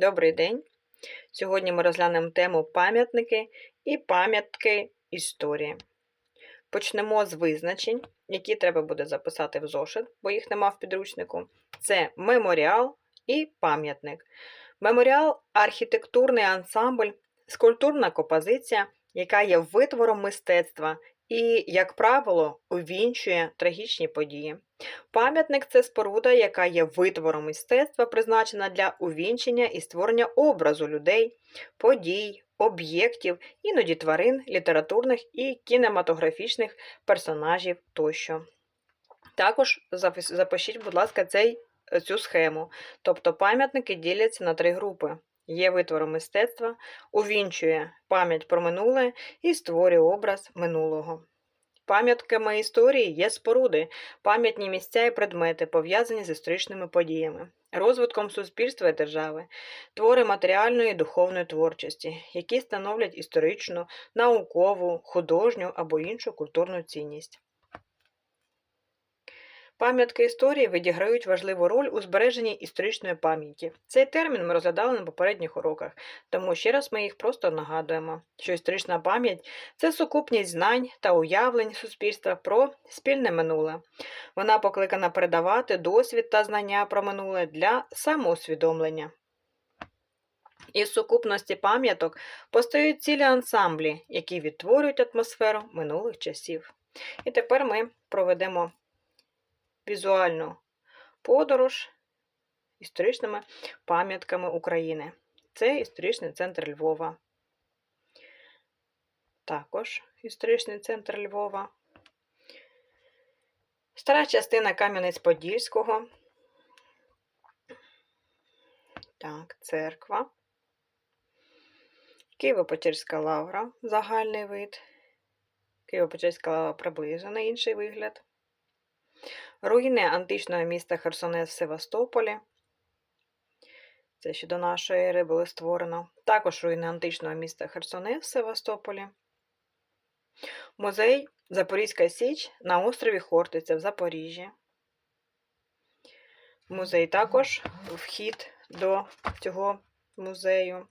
Добрий день! Сьогодні ми розглянемо тему пам'ятники і пам'ятки історії. Почнемо з визначень, які треба буде записати в зошит, бо їх нема в підручнику. Це меморіал і пам'ятник. Меморіал архітектурний ансамбль, скульптурна композиція, яка є витвором мистецтва і, як правило, увінчує трагічні події. Пам'ятник це споруда, яка є витвором мистецтва, призначена для увінчення і створення образу людей, подій, об'єктів, іноді тварин, літературних і кінематографічних персонажів тощо. Також запишіть, будь ласка, цей, цю схему. Тобто пам'ятники діляться на три групи. Є витвором мистецтва, увінчує пам'ять про минуле і створює образ минулого. Пам'ятками історії є споруди, пам'ятні місця і предмети, пов'язані з історичними подіями, розвитком суспільства і держави, твори матеріальної і духовної творчості, які становлять історичну, наукову, художню або іншу культурну цінність. Пам'ятки історії відіграють важливу роль у збереженні історичної пам'яті. Цей термін ми розглядали на попередніх уроках, тому ще раз ми їх просто нагадуємо, що історична пам'ять це сукупність знань та уявлень суспільства про спільне минуле. Вона покликана передавати досвід та знання про минуле для самоусвідомлення. Із сукупності пам'яток постають цілі ансамблі, які відтворюють атмосферу минулих часів. І тепер ми проведемо візуальну подорож історичними пам'ятками України. Це історичний центр Львова. Також історичний центр Львова. Стара частина Кам'янець-Подільського. Так, церква. Києво-Печерська лавра, загальний вид. Києво-Печерська лавра приближений інший вигляд. Руїни античного міста Херсонес в Севастополі. Це ще до нашої ери було створено. Також руїни античного міста Херсонес в Севастополі. Музей Запорізька Січ на острові Хортиця в Запоріжжі. Музей також вхід до цього музею.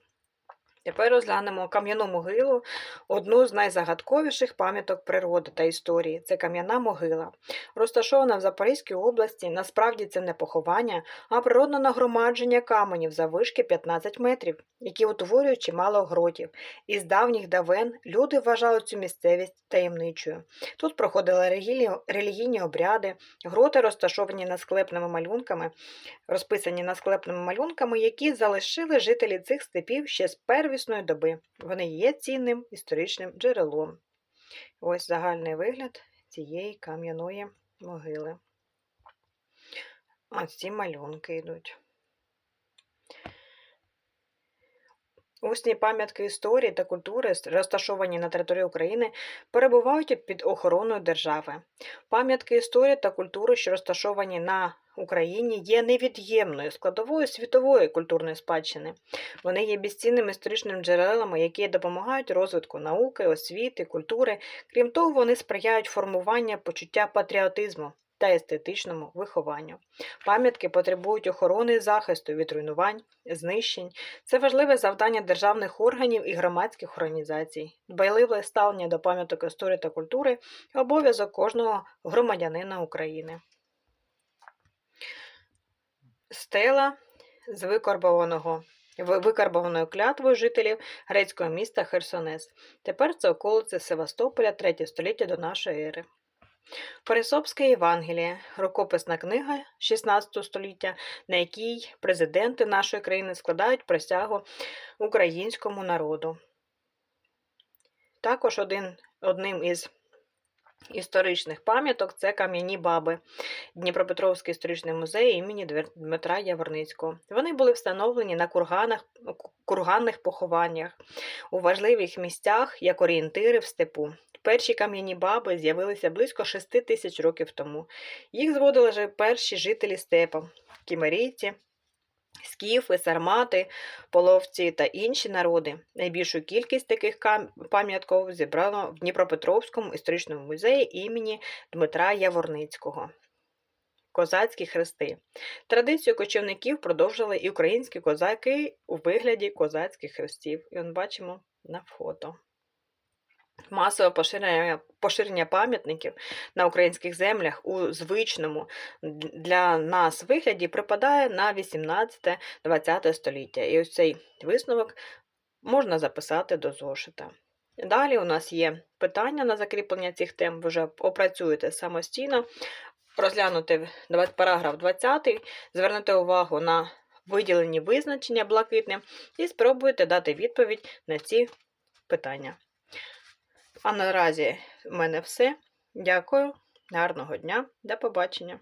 Тепер розглянемо кам'яну могилу, одну з найзагадковіших пам'яток природи та історії. Це кам'яна могила. Розташована в Запорізькій області, насправді це не поховання, а природне нагромадження каменів заввишки 15 метрів, які утворюють чимало гротів. Із давніх давен люди вважали цю місцевість таємничою. Тут проходили релігійні, обряди, гроти розташовані насклепними малюнками, розписані насклепними малюнками, які залишили жителі цих степів ще з первісної доби. Вони є цінним історичним джерелом. Ось загальний вигляд цієї кам'яної могили. Ось ці малюнки йдуть. Усні пам'ятки історії та культури, розташовані на території України, перебувають під охороною держави. Пам'ятки історії та культури, що розташовані на Україні, є невід'ємною складовою світової культурної спадщини. Вони є безцінними історичними джерелами, які допомагають розвитку науки, освіти, культури. Крім того, вони сприяють формуванню почуття патріотизму та естетичному вихованню. Пам'ятки потребують охорони і захисту від руйнувань, знищень. Це важливе завдання державних органів і громадських організацій. Дбайливе ставлення до пам'яток історії та культури обов'язок кожного громадянина України. Стела з викарбованого викарбованою клятвою жителів грецького міста Херсонес. Тепер це околиці Севастополя 3 століття до нашої ери. Пересопське Євангеліє рукописна книга 16 століття, на якій президенти нашої країни складають присягу українському народу. Також один, одним із історичних пам'яток це кам'яні баби Дніпропетровський історичний музей імені Дмитра Яворницького. Вони були встановлені на курганах, курганних похованнях у важливих місцях як орієнтири в степу. Перші кам'яні баби з'явилися близько 6 тисяч років тому. Їх зводили вже перші жителі степа кімерійці, скіфи, сармати, половці та інші народи. Найбільшу кількість таких пам'ятків зібрано в Дніпропетровському історичному музеї імені Дмитра Яворницького. козацькі хрести. Традицію кочівників продовжили і українські козаки у вигляді козацьких хрестів. І он бачимо на фото. Масове поширення, поширення пам'ятників на українських землях у звичному для нас вигляді припадає на 18-20 століття. І ось цей висновок можна записати до зошита. Далі у нас є питання на закріплення цих тем, ви вже опрацюєте самостійно. Розглянути параграф 20, звернути увагу на виділені визначення блакитним і спробуйте дати відповідь на ці питання. А наразі в мене все. Дякую, гарного дня, до побачення!